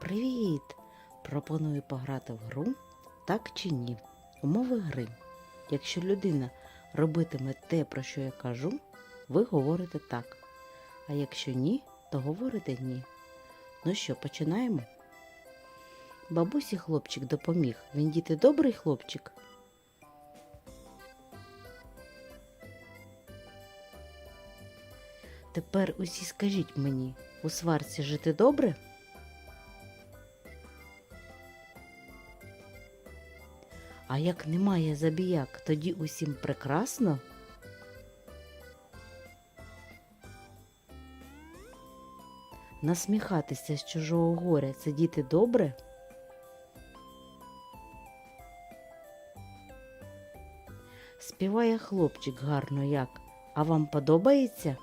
Привіт! Пропоную пограти в гру так чи ні. Умови гри. Якщо людина робитиме те, про що я кажу, ви говорите так. А якщо ні, то говорите ні. Ну що, починаємо? Бабусі хлопчик допоміг. Він діти добрий хлопчик. Тепер усі скажіть мені, у сварці жити добре? А як немає забіяк, тоді усім прекрасно? Насміхатися з чужого горя це діти добре? Співає хлопчик гарно як, а вам подобається?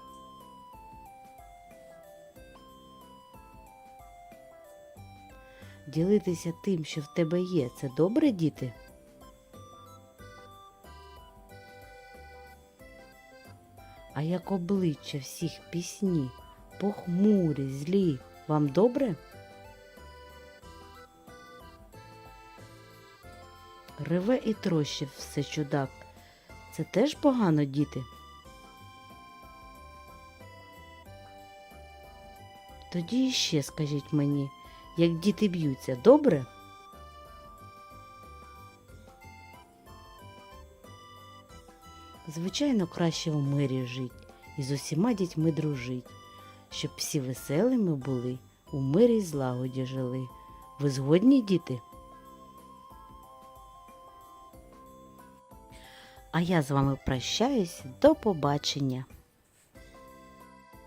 Ділитися тим, що в тебе є, це добре, діти? А як обличчя всіх пісні, похмурі, злі, вам добре? Реве і трощив все чудак. Це теж погано, діти? Тоді іще скажіть мені, як діти б'ються, добре? Звичайно, краще в мирі жить і з усіма дітьми дружить, щоб всі веселими були, у мирі й злагоді жили. Ви згодні, діти? А я з вами прощаюсь. До побачення.